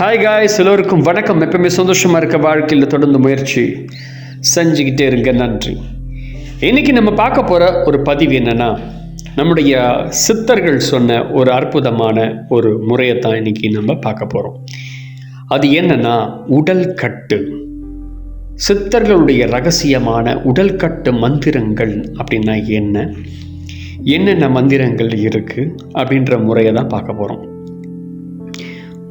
Hi guys எல்லோருக்கும் வணக்கம். எப்பவுமே சந்தோஷமாக இருக்க வாழ்க்கையில் தொடர்ந்து முயற்சி செஞ்சுக்கிட்டே இருங்க. நன்றி. இன்னைக்கு நம்ம பார்க்க போகிற ஒரு பதிவு என்னென்னா நம்முடைய சித்தர்கள் சொன்ன ஒரு அற்புதமான ஒரு முறையை தான் இன்னைக்கு நம்ம பார்க்க போகிறோம் அது என்னென்னா உடல் கட்டு. சித்தர்களுடைய ரகசியமான உடல் கட்டு மந்திரங்கள் அப்படின்னா என்ன? என்னென்ன மந்திரங்கள் இருக்குது அப்படின்ற முறையை தான் பார்க்க போகிறோம்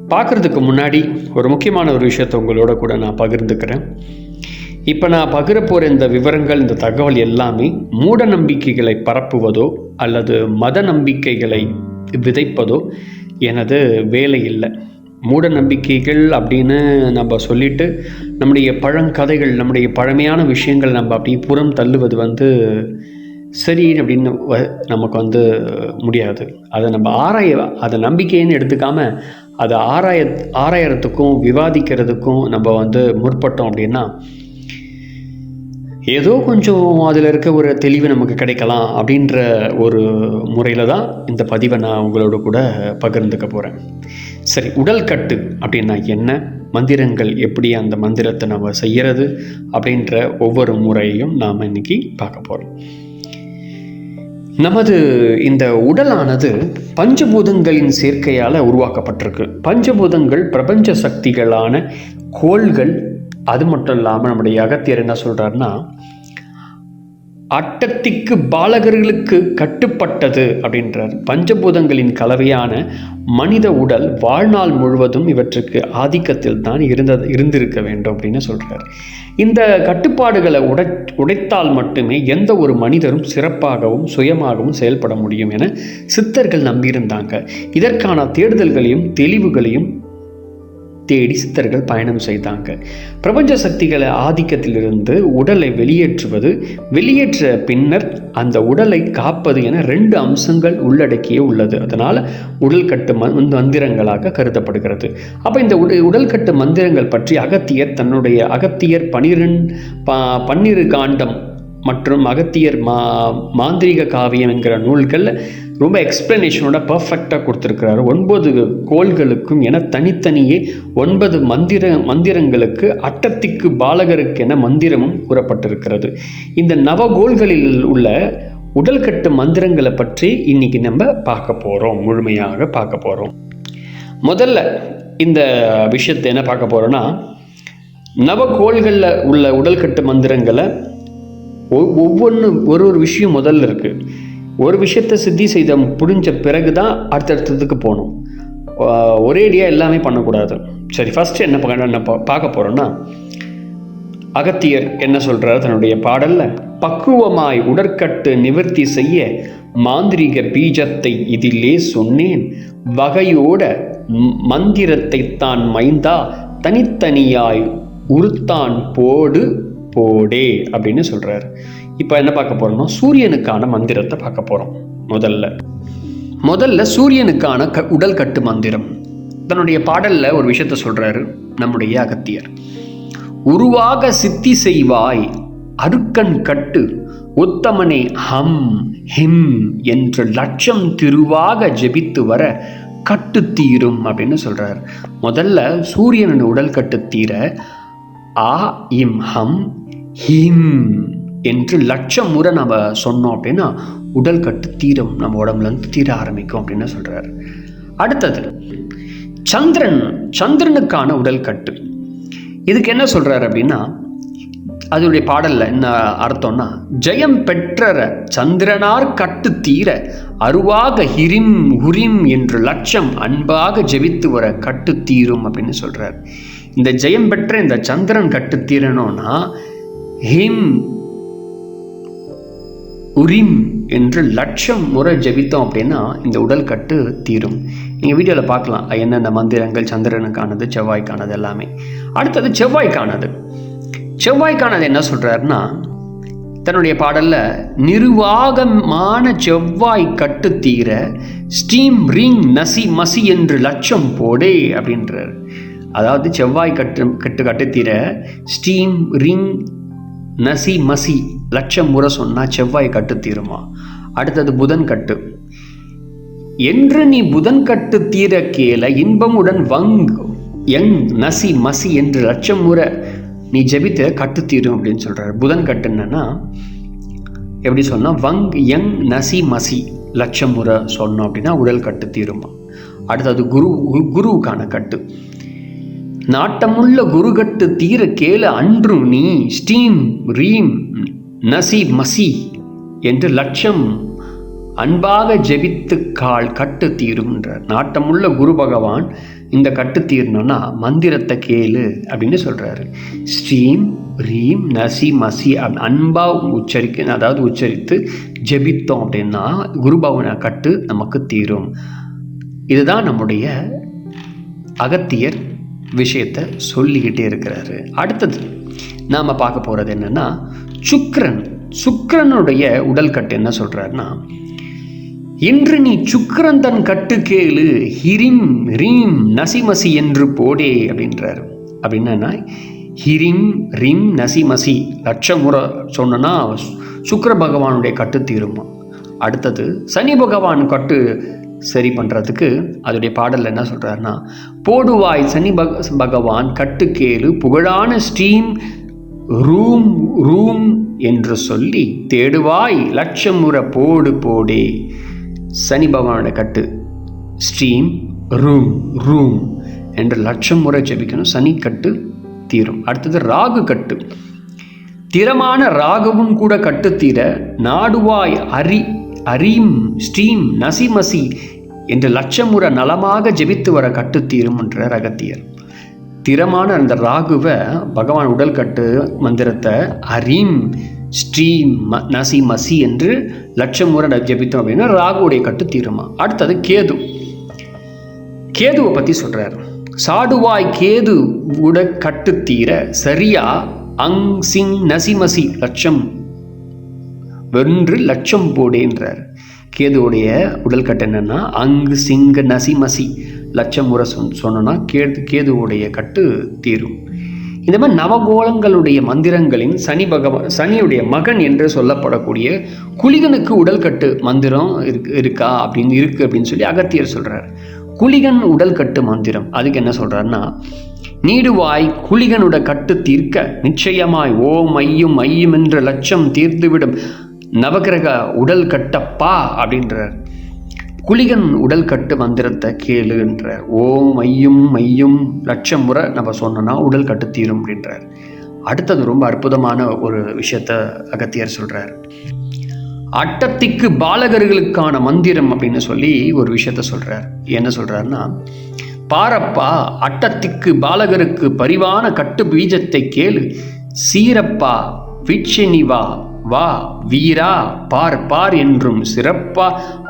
பார்க்குறதுக்கு முன்னாடி ஒரு முக்கியமான ஒரு விஷயத்தை உங்களோட கூட நான் பகிர்ந்துக்கிறேன். இப்போ நான் பகிர போகிற இந்த விவரங்கள் இந்த தகவல் எல்லாமே மூட நம்பிக்கைகளை பரப்புவதோ அல்லது மத நம்பிக்கைகளை விதைப்பதோ எனது வேலை இல்லை. மூட நம்பிக்கைகள் அப்படின்னு நம்ம சொல்லிட்டு நம்முடைய பழங்கதைகள் நம்முடைய பழமையான விஷயங்கள் நம்ம அப்படியே புறம் தள்ளுவது வந்து சரி அப்படின்னு வ- நமக்கு வந்து முடியாது. அதை நம்ம ஆராய அதை நம்பிக்கைன்னு எடுத்துக்காமல் அதை ஆராய ஆராயறதுக்கும் விவாதிக்கிறதுக்கும் நம்ம வந்து முற்பட்டோம் அப்படின்னா ஏதோ கொஞ்சம் அதில் இருக்க ஒரு தெளிவு நமக்கு கிடைக்கலாம் அப்படின்ற ஒரு முறையில் தான் இந்த பதிவை நான் உங்களோட கூட பகிர்ந்துக்க போகிறேன் சரி உடல் கட்டு அப்படின்னா என்ன? மந்திரங்கள் எப்படி அந்த மந்திரத்தை நம்ம செய்கிறது அப்படின்ற ஒவ்வொரு முறையையும் நாம் இன்னைக்கு பார்க்க போகிறோம் நமது இந்த உடலானது பஞ்சபூதங்களின் சேர்க்கையால் உருவாக்கப்பட்டிருக்கு. பஞ்சபூதங்கள் பிரபஞ்ச சக்திகளான கோள்கள் அது மட்டும் இல்லாமல் நம்முடைய அகத்தியர் என்ன சொல்கிறாருன்னா அட்டத்திக்கு பாலகர்களுக்கு கட்டுப்பட்டது அப்படின்றார். பஞ்சபூதங்களின் கலவையான மனித உடல் வாழ்நாள் முழுவதும் இவற்றுக்கு ஆதிக்கத்தில் தான் இருந்தது இருந்திருக்க வேண்டும் அப்படின்னு சொல்கிறார் இந்த கட்டுப்பாடுகளை உடை உடைத்தால் மட்டுமே எந்த ஒரு மனிதரும் சிறப்பாகவும் சுயமாகவும் செயல்பட முடியும் என சித்தர்கள் நம்பியிருந்தாங்க. இதற்கான தேடுதல்களையும் தெளிவுகளையும் தேடி சித்தர்கள் பயணம் செய்தாங்க. பிரபஞ்ச சக்திகளை ஆதிக்கத்திலிருந்து உடலை வெளியேற்றுவது வெளியேற்ற பின்னர் அந்த உடலை காப்பது என ரெண்டு அம்சங்கள் உள்ளடக்கியே உள்ளது. அதனால் உடல் கட்டு ம- மந்திரங்களாக கருதப்படுகிறது. அப்போ இந்த உடல் கட்டு மந்திரங்கள் பற்றி அகத்தியர் தன்னுடைய அகத்தியர் பனிரெண்டு ப பன்னிரு காண்டம் மற்றும் அகத்தியர் மா மாந்திரீக காவியம் என்கிற நூல்கள் ரொம்ப எக்ஸ்பிளனேஷனோட பர்ஃபெக்டாக கொடுத்துருக்கிறாரு. ஒன்பது கோள்களுக்கும் என தனித்தனியே ஒன்பது மந்திர மந்திரங்களுக்கு அட்டத்திக்கு பாலகருக்கு என மந்திரமும் கூறப்பட்டிருக்கிறது. இந்த நவகோள்களில் உள்ள உடல்கட்டு மந்திரங்களை பற்றி இன்னைக்கு நம்ம பார்க்க போகிறோம் முழுமையாக பார்க்க போகிறோம் முதல்ல இந்த விஷயத்தை என்ன பார்க்க போகிறோன்னா நவகோள்களில் உள்ள உடல்கட்டு மந்திரங்களை ஒ- ஒவ்வொன்று ஒரு ஒரு விஷயம் முதல்ல இருக்குது ஒரு விஷயத்தை சித்தி செய்த புரிஞ்ச பிறகு தான் அடுத்தடுத்ததுக்கு போகணும். ஒரேடியாக எல்லாமே பண்ணக்கூடாது. சரி ஃபஸ்ட்டு என்ன என்ன பார்க்க போகிறோன்னா அகத்தியர் என்ன சொல்கிறார் தன்னுடைய பாடலில்? பக்குவமாய் உடற்கட்டு நிவர்த்தி செய்ய மாந்திரீக பீஜத்தை இதிலே சொன்னேன். வகையோட மந்திரத்தை தான் மைந்தா தனித்தனியாய் உருத்தான் போடு போடே அப்படின்னு சொல்கிறார் இப்போ என்ன பார்க்க போகிறோம்னா சூரியனுக்கான மந்திரத்தை பார்க்க போகிறோம் முதல்ல. முதல்ல சூரியனுக்கான க உடல் கட்டு மந்திரம். தன்னுடைய பாடலில் ஒரு விஷயத்த சொல்கிறாரு நம்முடைய அகத்தியர். உருவாக சித்தி செய்வாய் அருக்கன் கட்டு உத்தமனே ஹம் ஹிம் என்று லட்சம் திருவாக ஜெபித்து வர கட்டு தீரும் அப்படின்னு சொல்கிறார் முதல்ல சூரியனின் உடல் கட்டு தீர ஆ இம் ஹம் ஹிம் என்று லட்சம் முறை நம்ம சொன்னோம் அப்படின்னா உடல் கட்டு தீரம் நம்ம உடம்புல இருந்து தீர ஆரம்பிக்கும் அப்படின்னு சொல்கிறார் அடுத்தது சந்திரன் சந்திரனுக்கான உடல் கட்டு. இதுக்கு என்ன சொல்கிறார் அப்படின்னா அதனுடைய பாடலில் என்ன அர்த்தம்னா ஜெயம் பெற்றற சந்திரனார் கட்டு தீர அருவாக ஹிரிம் உரிம் என்று லட்சம் அன்பாக ஜெபித்து வர கட்டு தீரும் அப்படின்னு சொல்கிறார் இந்த ஜெயம் பெற்ற இந்த சந்திரன் கட்டு தீரணும்னா ஹிம் உரிம் என்று லட்சம் முறை ஜெபித்தோம் அப்படின்னா இந்த உடல் கட்டு தீரும். நீங்கள் வீடியோவில் பார்க்கலாம். என்னென்ன மந்திரங்கள் சந்திரனுக்கானது செவ்வாய்க்கானது எல்லாமே. அடுத்தது செவ்வாய்க்கானது செவ்வாய்க்கானது என்ன சொல்கிறாருன்னா தன்னுடைய பாடலில் நிர்வாகமான செவ்வாய் கட்டு தீர ஸ்டீம் ரிங் நசி மசி என்று லட்சம் போடே அப்படின்றார். அதாவது செவ்வாய் கட்டு கட்டு கட்டு தீர ஸ்டீம் ரிங் நசி மசி லட்சம் முறை சொன்னால் செவ்வாய் கட்டு தீருமா? அடுத்தது புதன் கட்டு. என்று நீ புதன் கட்டு தீர கேல இன்பமுடன் வங் எங் நசி மசி என்று லட்சம் முறை நீ ஜெபித்த கட்டு தீரும் அப்படின்னு சொல்கிறார் புதன் கட்டு என்னன்னா எப்படி சொன்னால் வங் எங் நசி மசி லட்சம் முறை சொன்னோம் அப்படின்னா உடல் கட்டு தீருமா. அடுத்தது குரு குருவுக்கான கட்டு. நாட்டமுள்ள குருகட்டு தீர கேளு அன்று நீ ஸ்டீம் ரீம் நசி மசி என்று லட்சம் அன்பாக ஜெபித்து கால் கட்டு தீரும்ன்றார் நாட்டமுள்ள குரு பகவான் இந்த கட்டு தீரணும்னா மந்திரத்தை கேளு அப்படின்னு சொல்கிறாரு ஸ்ரீம் ரீம் நசி மசி அப்~ அன்பா உச்சரிக்க அதாவது உச்சரித்து ஜெபித்தோம் அப்படின்னா குரு பகவான கட்டு நமக்கு தீரும். இதுதான் நம்முடைய அகத்தியர் விஷயத்தை சொல்லிக்கிட்டே இருக்கிறாரு. அடுத்தது நாம் பார்க்க போகிறது என்னென்னா சுக்ரன் சுக்ரனுடைய உடல் கட்டு என்ன சொல்றாருன்னா இன்று நீ சுக்ரன் தன் கட்டு கேளு ஹிரிம் ரீம் நசிமசி என்று போடே அப்படின்றாரு. அப்படின்னா ஹிரிம் ரிம் நசிமசி. லட்சம் முறை சொன்னனா சுக்கர பகவானுடைய கட்டு தீருமா. அடுத்தது சனி பகவான் கட்டு சரி பண்ணுறதுக்கு அதோடைய பாடலில் என்ன சொல்கிறாருன்னா போடுவாய் சனி பக பகவான் கட்டுக்கேளு புகழான ஸ்டீம் ரூம் ரூம் என்று சொல்லி தேடுவாய் லட்சம் முறை போடு போடே. சனி பகவானோட கட்டு ஸ்ட்ரீம் ரூம் ரூம் என்று லட்சம் முறை ஜெபிக்கணும். சனி கட்டு தீரும். அடுத்தது ராகு கட்டு. திறமான ராகுவும் கூட கட்டு தீர நாடுவாய் அரி அரீம் ஸ்டீம் நசிமசி என்று லட்சமுற நலமாக ஜெபித்து வர கட்டுத்தீரும் என்ற ரகத்தியர். திறமான அந்த ராகுவை பகவான் உடல் கட்டு மந்திரத்தை அரீம் ஸ்ரீம் ம நசி மசி என்று லட்சம் முறை ஜெபித்தோம் அப்படின்னா ராகுவுடைய கட்டு தீருமா அடுத்தது கேது. கேதுவை பற்றி சொல்கிறார் சாடுவாய் கேது உட கட்டு தீர சரியா அங் சிங் நசிமசி லட்சம் வென்று லட்சம் போடேன்றார் கேதுவுடைய உடல் கட்டு என்னன்னா அங்கு சிங்க நசிமசி லட்சம் முறை சொன் சொன்னோன்னா கேது கேதுவுடைய கட்டு தீரும். இந்த மாதிரி நவகோளங்களுடைய மந்திரங்களின் சனி பகவான் சனியுடைய மகன் என்று சொல்லப்படக்கூடிய குளிகனுக்கு உடல் கட்டு மந்திரம் இருக்கு இருக்கா அப்படின்னு இருக்கு அப்படின்னு சொல்லி அகத்தியர் சொல்றார். குளிகன் உடல் கட்டு மந்திரம் அதுக்கு என்ன சொல்றாருன்னா நீடுவாய் குளிகனுட கட்டு தீர்க்க நிச்சயமாய் ஓம் ஐயும் ஐயும் என்ற லட்சம் தீர்த்துவிடும். நவகிரக உடல் கட்டப்பா அப்படின்றார். குளிகன் உடல் கட்டு மந்திரத்தை கேளுன்றார். ஓம் ஐயும் மையும் லட்சம் முறை நம்ம சொன்னோன்னா உடல் கட்டு தீரும் அப்படின்றார். அடுத்தது ரொம்ப அற்புதமான ஒரு விஷயத்த அகத்தியர் சொல்றார். அட்டத்திக்கு பாலகர்களுக்கான மந்திரம் அப்படின்னு சொல்லி ஒரு விஷயத்த சொல்றார். என்ன சொல்றாருன்னா பாரப்பா அட்டத்திக்கு பாலகருக்கு பரிவான கட்டு பீஜத்தை கேளு. சீரப்பா வீட்சினிவா வா வீரா பார் பார் என்றும் சிறப்பா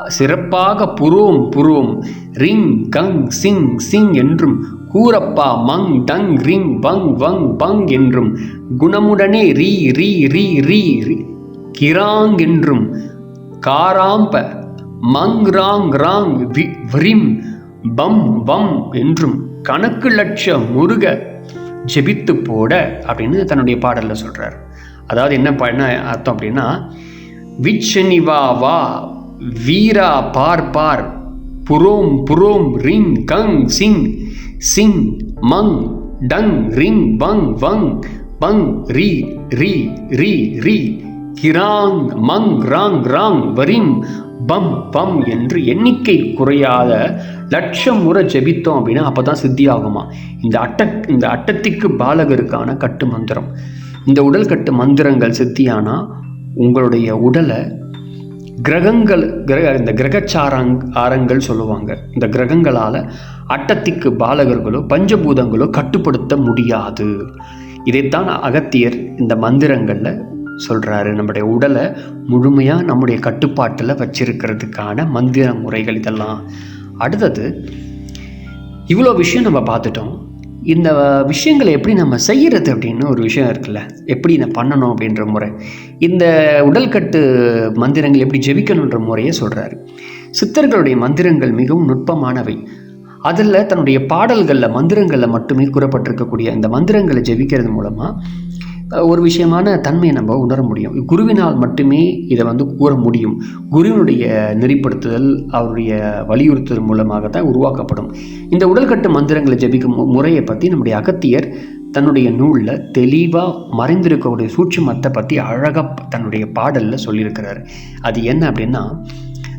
சிறப்பாக புரோம் புரோம் ரிங் கங் சிங் சிங் என்றும் கூரப்பா மங் டங் ரிங் வங் வங் பங் என்றும் குணமுடனே ரீ ரீ ரீ ரீ கிராங் என்றும் காராம்ப மங் ராங் ராங் வி விரிம் பம் பம் என்றும் கணக்கு லட்ச முருக ஜெபித்து போட அப்படின்னு தன்னுடைய பாடலில் சொல்கிறார் அதாவது என்ன ப- அர்த்தம் அப்படின்னா விச்சனிவா வா வீரா பார் பார் புரோம் புரோம் ரிங் கங் சிங் சிங் மங் டங் ரிங் பங் வங் பங் ரி ரி ரி ரி கிராங் மங் ராங் ராங் வரிம் பம் பம் என்று எண்ணிக்கை குறையாத லட்சம் முறை ஜெபித்தோம் அப்படின்னா அப்பதான் சித்தி ஆகுமா இந்த அட்ட இந்த அட்டத்திற்கு பாலகருக்கான கட்டு மந்திரம் இந்த உடல் கட்டு மந்திரங்கள் சித்தியானா உங்களுடைய உடலை கிரகங்கள் கிரக இந்த கிரகச்சாரங் ஆரங்கள் சொல்லுவாங்க. இந்த கிரகங்களால் அட்டத்திக்கு பாலகர்களோ பஞ்சபூதங்களோ கட்டுப்படுத்த முடியாது. இதைத்தான் அகத்தியர் இந்த மந்திரங்களில் சொல்கிறாரு நம்முடைய உடலை முழுமையாக நம்முடைய கட்டுப்பாட்டில் வச்சிருக்கிறதுக்கான மந்திர முறைகள் இதெல்லாம். அடுத்தது இவ்வளோ விஷயம் நம்ம பார்த்துட்டோம். இந்த விஷயங்களை எப்படி நம்ம செய்கிறது அப்படின்னு ஒரு விஷயம் இருக்குல்ல? எப்படி இதை பண்ணணும் அப்படின்ற முறை. இந்த உடல்கட்டு மந்திரங்கள் எப்படி ஜெபிக்கணுன்ற முறையை சொல்கிறாரு சித்தர்களுடைய மந்திரங்கள் மிகவும் நுட்பமானவை. அதில் தன்னுடைய பாடல்களில் மந்திரங்களில் மட்டுமே கூறப்பட்டிருக்கக்கூடிய இந்த மந்திரங்களை ஜெபிக்கிறது மூலமாக ஒரு விஷயமான தன்மையை நம்ம உணர முடியும். குருவினால் மட்டுமே இதை வந்து கூற முடியும். குருவினுடைய நெறிப்படுத்துதல் அவருடைய வலியுறுத்துதல் மூலமாக தான் உருவாக்கப்படும். இந்த உடல்கட்டு மந்திரங்களை ஜபிக்கும் முறையை பற்றி நம்முடைய அகத்தியர் தன்னுடைய நூலில் தெளிவாக மறைந்திருக்கக்கூடிய சூட்சுமத்தை பற்றி அழகாக தன்னுடைய பாடலில் சொல்லியிருக்கிறார். அது என்ன அப்படின்னா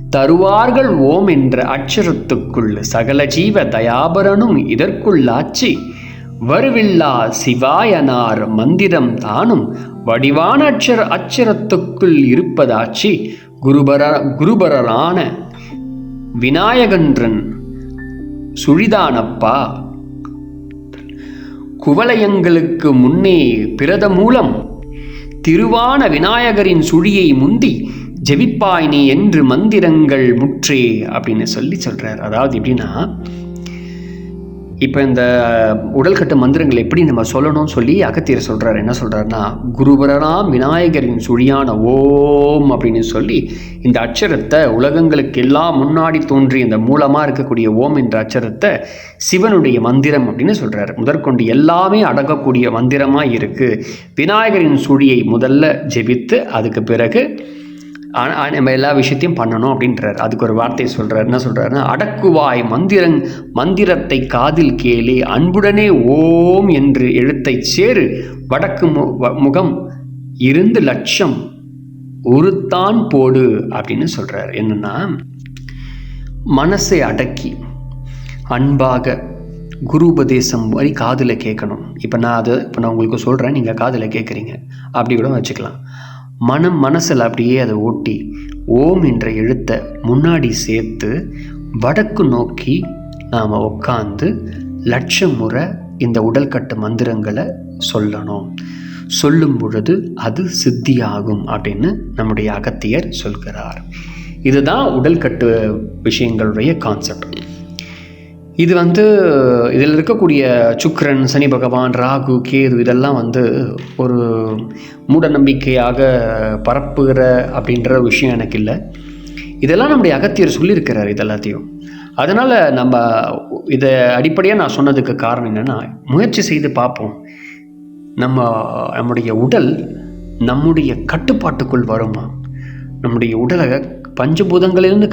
தருவார்கள் ஓம் என்ற அச்சரத்துக்குள் சகல ஜீவ தயாபரனும் இதற்குள்ளாச்சி. வருவில்லா சிவாயனார் மந்திரம் தானும் வடிவான அச்சர அச்சரத்துக்குள் இருப்பதாச்சி. குருபர குருபரரான விநாயகன்றன் சுழிதானப்பா. குவலயங்களுக்கு முன்னே பிரத மூலம் திருவான விநாயகரின் சுழியை முந்தி ஜெபிப்பாய் நீ என்று மந்திரங்கள் முற்றே அப்படின்னு சொல்லி சொல்றார். அதாவது எப்படின்னா இப்போ இந்த உடல்கட்டு மந்திரங்கள் எப்படி நம்ம சொல்லணும்னு சொல்லி அகத்தியர் சொல்கிறார் என்ன சொல்கிறாருன்னா குருபரனாம் விநாயகரின் சுழியான ஓம் அப்படின்னு சொல்லி இந்த அட்சரத்தை உலகங்களுக்கு எல்லாம் முன்னாடி தோன்றி இந்த மூலமாக இருக்கக்கூடிய ஓம் என்ற அட்சரத்தை சிவனுடைய மந்திரம் அப்படின்னு சொல்கிறாரு முதற்கொண்டு எல்லாமே அடங்கக்கூடிய மந்திரமாக இருக்குது விநாயகரின் சுழியை முதல்ல ஜெபித்து அதுக்கு பிறகு ஆனால் நம்ம எல்லா விஷயத்தையும் பண்ணணும் அப்படின்றார். அதுக்கு ஒரு வார்த்தையை சொல்கிறார் என்ன சொல்கிறாருன்னா அடக்குவாய் மந்திரங் மந்திரத்தை காதில் கேளே அன்புடனே ஓம் என்று எழுத்தை சேரு. வடக்கு மு- வ- முகம் இருந்து லட்சம் உருத்தான் போடு அப்படின்னு சொல்கிறார் என்னன்னா மனசை அடக்கி அன்பாக குரு உபதேசம் மாதிரி காதில் கேட்கணும். இப்போ நான் அதை இப்போ நான் உங்களுக்கு சொல்கிறேன் நீங்கள் காதில் கேட்குறீங்க. அப்படி கூட வச்சுக்கலாம். மனம் மனசில் அப்படியே அதை ஓட்டி ஓம் என்ற எழுத்தை முன்னாடி சேர்த்து வடக்கு நோக்கி நாம் உட்காந்து லட்சம் முறை இந்த உடல் கட்டு மந்திரங்களை சொல்லணும். சொல்லும் பொழுது அது சித்தியாகும் அப்படின்னு நம்முடைய அகத்தியர் சொல்கிறார். இதுதான் உடல் கட்டு விஷயங்களுடைய கான்செப்ட் இது வந்து இதில் இருக்கக்கூடிய சுக்ரன் சனி பகவான் ராகு கேது இதெல்லாம் வந்து ஒரு மூட நம்பிக்கையாக பரப்புகிற அப்படின்ற விஷயம் எனக்கு இல்லை. இதெல்லாம் நம்முடைய அகத்தியர் சொல்லியிருக்கிறார் இது எல்லாத்தையும் அதனால் நம்ம இதை அடிப்படையாக நான் சொன்னதுக்கு காரணம் என்னென்னா முயற்சி செய்து பார்ப்போம். நம்ம நம்முடைய உடல் நம்முடைய கட்டுப்பாட்டுக்குள் வருமா? நம்முடைய உடலை பஞ்சபூதங்களிலிருந்து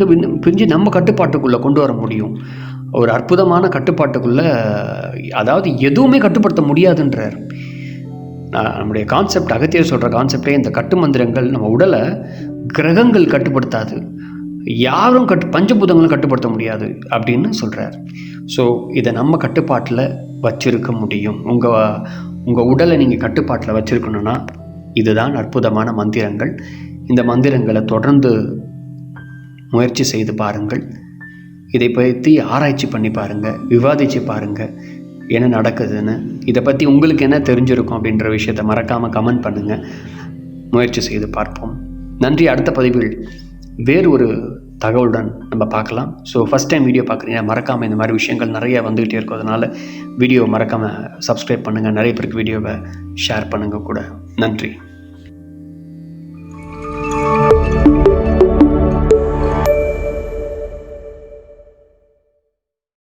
பிரிஞ்சு நம்ம கட்டுப்பாட்டுக்குள்ளே கொண்டு வர முடியும். ஒரு அற்புதமான கட்டுப்பாட்டுக்குள்ளே அதாவது எதுவுமே கட்டுப்படுத்த முடியாதுன்றார். நம்முடைய கான்செப்ட் அகத்தியர் சொல்கிற கான்செப்டே இந்த கட்டு மந்திரங்கள் நம்ம உடலை கிரகங்கள் கட்டுப்படுத்தாது. யாரும் கட்டு பஞ்சபூதங்களும் கட்டுப்படுத்த முடியாது அப்படின்னு சொல்கிறார் ஸோ இதை நம்ம கட்டுப்பாட்டில் வச்சிருக்க முடியும். உங்கள் உங்கள் உடலை நீங்கள் கட்டுப்பாட்டில் வச்சுருக்கணுன்னா இதுதான் அற்புதமான மந்திரங்கள். இந்த மந்திரங்களை தொடர்ந்து முயற்சி செய்து பாருங்கள். இதை பற்றி ஆராய்ச்சி பண்ணி பாருங்கள் விவாதித்து பாருங்கள் என்ன நடக்குதுன்னு. இதை பற்றி உங்களுக்கு என்ன தெரிஞ்சிருக்கும் அப்படின்ற விஷயத்த மறக்காமல் கமெண்ட் பண்ணுங்கள் முயற்சி செய்து பார்ப்போம். நன்றி. அடுத்த பதிவில் வேறு ஒரு தகவலுடன் நம்ம பார்க்கலாம். ஸோ ஃபஸ்ட் டைம் வீடியோ பார்க்குறீங்கன்னா மறக்காமல் இந்த மாதிரி விஷயங்கள் நிறைய வந்துகிட்டே இருக்கும். அதனால் வீடியோ மறக்காமல் சப்ஸ்கிரைப் பண்ணுங்கள் நிறைய பேருக்கு வீடியோவை ஷேர் பண்ணுங்கள் கூட. நன்றி.